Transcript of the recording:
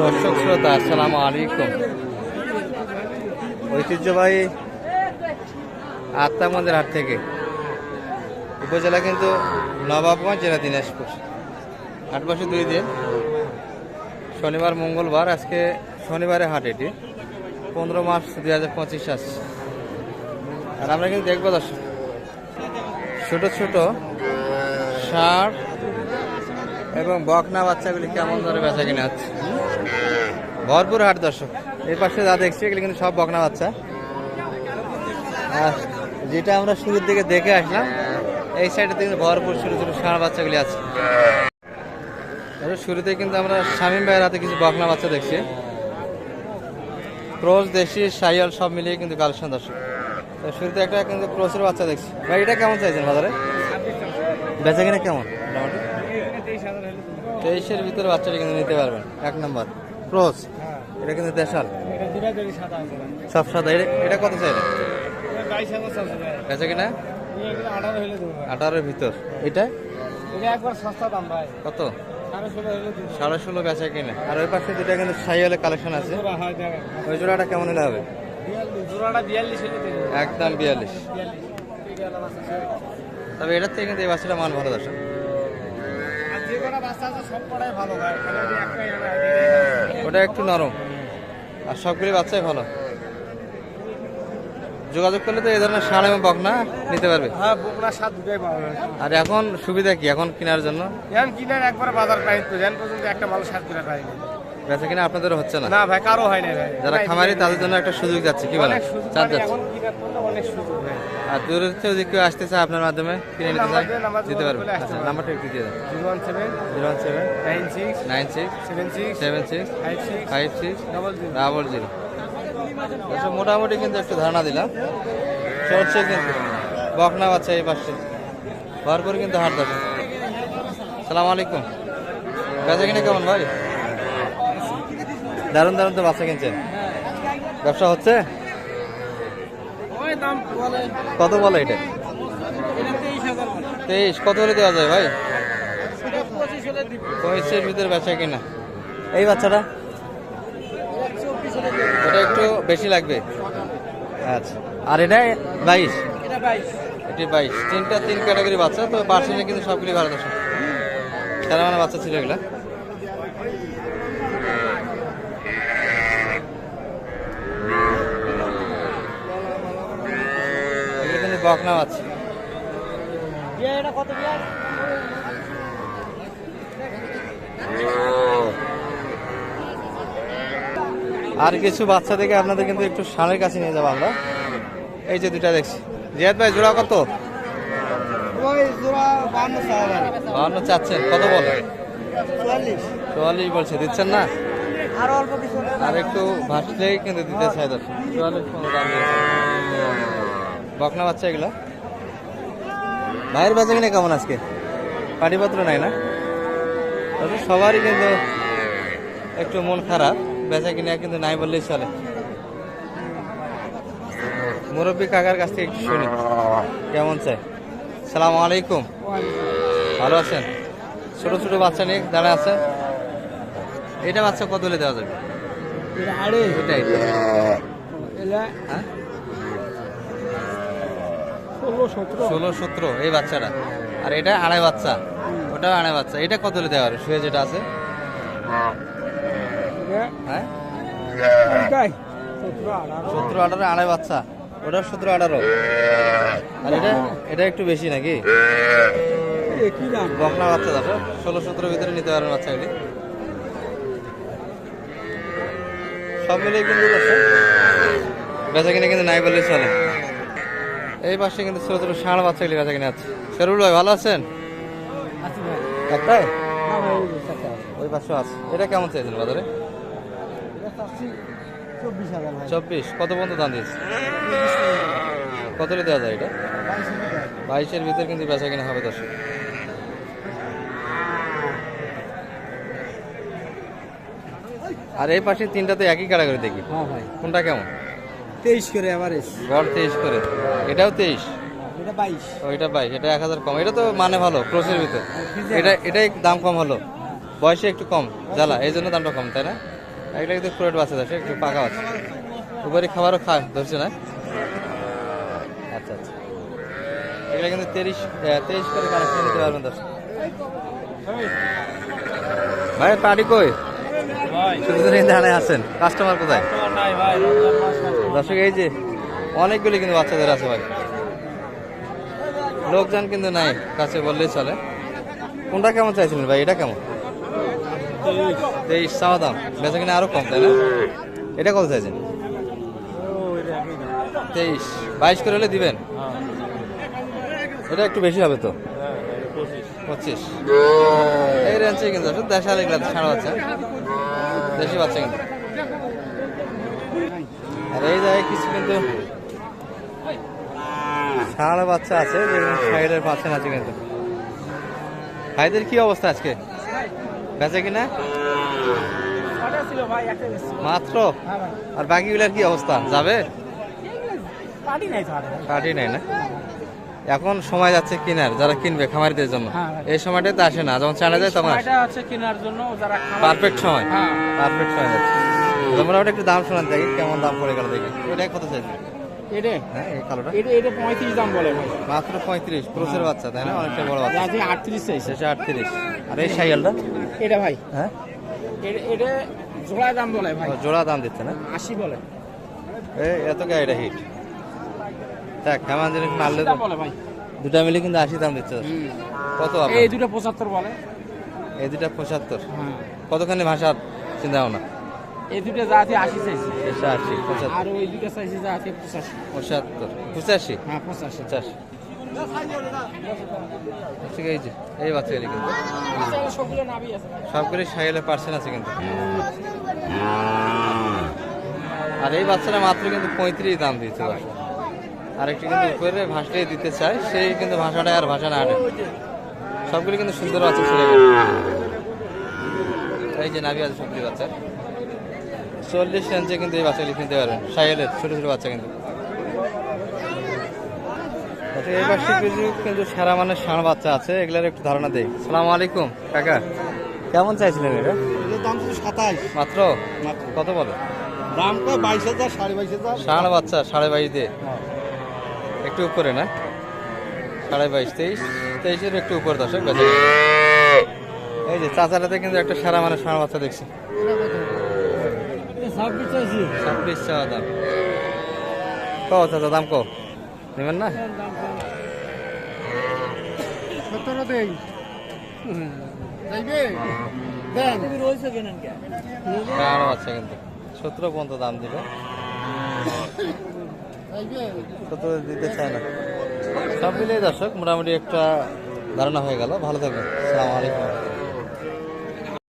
দর্শক শ্রোতা, আসসালামু আলাইকুম। ঐতিহ্যবাহী আত্মা মন্দির হাট থেকে উপজেলা কিন্তু নবাবগঞ্জ, জেলা দিনাজপুর। হাট বসে দুই দিন। শনিবার, মঙ্গলবার, আজকে শনিবারে হাট এটি। পনেরো মার্চ দুই হাজার পঁচিশ আসছে। আর আমরা কিন্তু দেখব দর্শক, ছোট ছোট ষাঁড় এবং বকনা বাচ্চাগুলি কেমন ধরে বেচা কিনা হচ্ছে? ভরপুর হাট দর্শক। এর পাশে যা দেখছি, এগুলি কিন্তু সব বকনা বাচ্চা। আর যেটা আমরা শুরুর দিকে দেখে আসলাম, এই সাইডে কিন্তু ভরপুর ছোট ছোট ষাঁড় বাচ্চাগুলি আছে। শুরুতে কিন্তু আমরা শামীম ভাইয়ের হাতে কিছু বকনা বাচ্চা দেখছি। ক্রোস দেশি সাইয়াল সব মিলিয়ে কিন্তু কালেকশন দর্শক। তো শুরুতে একটা কিন্তু ক্রোসের বাচ্চা দেখছি। ভাই, এটা কেমন চাইছেন বাজারে? বেচা কিনা কেমন? তেইশের ভিতরে বাচ্চাটা কিন্তু নিতে পারবেন। এক নম্বর। ক্রোস। এটা কিন্তু দেশাল। সব সাদা। এটা- কত চাইলে বেচা কিনা? আঠারোর ভিতর। এটা? কত? সাড়ে ষোলো বেচা কিনা। আর ওই পাশে দুটা কিন্তু সাইয়ালের কালেকশন আছে। ওই জোড়াটা কেমন হলে হবে? একদম বিয়াল্লিশ। তবে এটার থেকে কিন্তু এই বাচ্চাটা মান ভালো দর্শক। ওটা একটু নরম। আর সবগুলি বাচ্চাই ভালো। যোগাযোগ করলে তো এই ধরনের সার এবং বকনা নিতে পারবে? হ্যাঁ দুটাই পাওয়া আর এখন সুবিধা কি এখন কেনার জন্য? এখন কিনার একবার বাজার পাই তো জান পর্যন্ত একটা মাল পাইনি। বেচা কিনা আপনাদের হচ্ছে না? না ভাই কারও হয় না ভাই। যারা খামারি তাদের জন্য একটা সুযোগ যাচ্ছে কি বলে মানে যাচ্ছে। এখন কিনার জন্য অনেক সুযোগ। আর দূরের থেকে যদি কেউ আসতে চায় আপনার মাধ্যমে কিনে নিতে চায় দিতে পারবে। আচ্ছা। নাম্বারটা একটু দিয়ে দেন zero one seven zero one seven nine six nine six seven six seven six five six five six double zero. Double zero. আচ্ছা মোটামুটি কিন্তু একটু ধারণা দিলাম। চলছে কিন্তু। বকনা বাচ্চা এই পাশে। ভরপুর কিন্তু হাট দেখে সালাম আলাইকুম। বেচা কিনে কেমন ভাই? দারুণ দারুণ তো বাচ্চা কিনছেন ব্যবসা হচ্ছে? কত বলে এটা? এটা তেইশ কত হলে দেওয়া যায় ভাই? পঁচিশের ভিতরে বেচা কিনা। এই বাচ্চাটা? এটা একটু বেশি লাগবে। আচ্ছা। আর এটা? বাইশ। বাইশ। এটি বাইশ। তিনটা তিন ক্যাটাগরি বাচ্চা তো পার্সেন্টে কিন্তু সবগুলি ভালো দর্শক সারা মানে বাচ্চা ছিল এগুলা এগুলো কিন্তু বকনা কত আর কিছু বাচ্চা থেকে আপনাদের কিন্তু একটু সালের কাছে নিয়ে যাব আমরা। এই যে দুটা দেখছি। জিয়াদ ভাই, জোড়া কত? বাহান্ন চাচ্ছেন কত বলে? চুয়াল্লিশ বলছে। দিচ্ছেন না? আরও অল্প কিছু আর একটু ভাসলেই কিন্তু দিতে চাই দর্শক। চুয়াল্লিশ। বকনা বাচ্চা এগুলো। ভাইয়ের বেচা কিনে কেমন আজকে? পাটিপত্র নাই না? তবে সবারই কিন্তু একটু মন খারাপ বেচা কিনে কিন্তু নাই বললেই চলে। মুরব্বী কাকার কাছ থেকে একটু শুনি কেমন চাই? সালাম আলাইকুম। ভালো আছেন? ছোট ছোট বাচ্চা নিয়ে দাঁড়া আছেন? এটা বাচ্চা কত দেওয়া যাবে? আরে ওটাই ষোলো সতেরো? এই বাচ্চাটা। আর এটা আড়াই বাচ্চা। ওটাও আড়াই বাচ্চা। এটা কত দেওয়া হবে? শুয়ে যেটা আছে। হ্যাঁ। সতেরো আঠারো আড়াই বাচ্চা। ওটা সতেরো আঠারো। আর এটা এটা একটু বেশি নাকি? বকনা বাচ্চা দেখো ষোলো সতেরো ভিতরে নিতে পারবেন বাচ্চাগুলি। সব মিলিয়ে কিন্তু বেচা কিনে কিন্তু নাই বললে চলে। এই পাশে কিন্তু ছোট ছোট ষাঁড় বাচ্চাগুলি বেচা কিনে আছে শরুল ভাই ভালো আছেন? আছি একটাই ওই আছে। ওই পাশেও আছে। এটা কেমন চাইছেন বাজারে? চব্বিশ কত পর্যন্ত দাম দিয়েছে? কত হলে দেওয়া যায় এটা? বাইশের ভিতর কিন্তু বেচা কিনা হবে দর্শক। আর এই পাশে তিনটাতে একই ক্যাটাগরি দেখি। হ্যাঁ ভাই। কোনটা কেমন? তেইশ করে অ্যাভারেজ গড় তেইশ করে। এটাও তেইশ? এটা বাইশ। ও এটা বাইশ এটা এক হাজার কম। এটা তো মানে ভালো ক্রোসের ভিতর। এটা এটাই দাম কম হলো। বয়সে একটু কম জ্বালা এই জন্য দামটা কম তাই না? এগুলো কিন্তু ফুলেট বাচ্চা দর্শক একটু পাকা বাচ্চা উপরে খাবারও খায় ধরছে না? আচ্ছা আচ্ছা। এগুলো কিন্তু তিরিশ তেইশ করে কালেকশন নিতে পারবেন দর্শক। ভাই পার্টি কই? শুধু শুধু দাঁড়ায় আছেন। কাস্টমার কোথায়? দর্শক, এই যে অনেকগুলি কিন্তু বাচ্চাদের আছে ভাই। লোকজন কিন্তু নাই, কাছে বললেই চলে। কোনটা কেমন চাইছিলেন ভাই? এটা কেমন? তেইশ আরও কম, তাই না? এটা কত চাইছেন? তেইশ। বাইশ করে হলে দিবেন? এটা একটু বেশি হবে তো? পঁচিশ। এই রেঞ্জে কিন্তু দেশাল ছাড়া বাচ্চা। দেশি বাচ্চা কিন্তু। আর এই জায়গায় কিছু কিন্তু বাচ্চা আছে সাইডের কিন্তু। ভাইদের কি অবস্থা আজকে? বেচে কিনা? মাত্র? আর বাকিগুলার কি অবস্থা? যাবে? নাই কাটি নাই না? এখন সময় যাচ্ছে কেনার যারা কিনবে খামারিদের জন্য। হ্যাঁ, এই সময়টাতে তো আসে না যখন চানা যায় তখন পারফেক্ট সময়। হ্যাঁ। পারফেক্ট সময় যাচ্ছে। তোমরা ওটা একটু দাম শোনান দেখি কেমন দাম পড়ে গেল দেখি। ওইটাই কত চাইছে? এটা? হ্যাঁ এই কালোটা। এটা এটা পঁয়ত্রিশ দাম বলে মাত্র পঁয়ত্রিশ ক্রোসের বাচ্চা তাই না? অনেকটা বড় বাচ্চা। আজকে আটত্রিশ চাইছে। আটত্রিশ। আর এই সাইকেলটা এটা ভাই। হ্যাঁ? এটা এটা দাম বলে ভাই। জোড়া দাম দিচ্ছে না? আশি বলে। এই এত গাড়িটা হিট দেখ কেমন জিনিস মারলে তো বলে ভাই। দুটা মিলে কিন্তু আশি দাম দিচ্ছে। কত? এই দুটো পঁচাত্তর বলে। এই দুটা পঁচাত্তর। হ্যাঁ। কতখানি ভাষার? চিন্তা ভাবনা। এই দুটো জাতি আশি চাইছে শেষে আশি আর ওই দুটো চাইছে জাতি পঁচাশি। পঁচাত্তর পঁচাশি? হ্যাঁ পঁচাশি। পঁচাশি। ঠিক আছে এই বাচ্চাগুলি কিন্তু। সবগুলো নাবি আছে সাইকেলের পার্সেন্ট আছে কিন্তু। আর এই বাচ্চারা মাত্র কিন্তু পঁয়ত্রিশ দাম দিয়েছে দশ আরেকটি কিন্তু উপরে ভাষাটাই দিতে চায় সেই কিন্তু ভাষাটা আর ভাষা না আটে সবগুলি কিন্তু সুন্দর বাচ্চা ছিল এই যে নাভি আছে সবগুলি বাচ্চা চল্লিশ রেঞ্জে কিন্তু এই বাচ্চাগুলি কিনতে পারবেন সাইকেলের ছোটো ছোটো বাচ্চা কিন্তু। আচ্ছা, এই পাশে কিছু কিন্তু সারা মানে ষাঁড় বাচ্চা আছে এগুলোর একটু ধারণা দেই। সালাম আলাইকুম কাকা। কেমন চাইছিলেন এটা? দাম মাত্র? কত বলে? দাম কয়? বাইশ হাজার সাড়ে বাইশ হাজার। ষাঁড় বাচ্চা সাড়ে বাইশ দিয়ে। একটু উপরে না? সাড়ে বাইশ তেইশ। তেইশের একটু উপরে এই যে কিন্তু একটা সারা মানে ষাঁড় বাচ্চা দেখছি। ছাব্বিশ চাওয়া দাম। ক চাচা দাম ক? নেবেন না? সতেরো দেই। বাচ্চা কিন্তু। সতেরো পর্যন্ত দাম দিবে। সতেরো দিতে চায় না। সব মিলিয়ে দর্শক মোটামুটি একটা ধারণা হয়ে গেল। ভালো থাকবেন। সালাম আলাইকুম।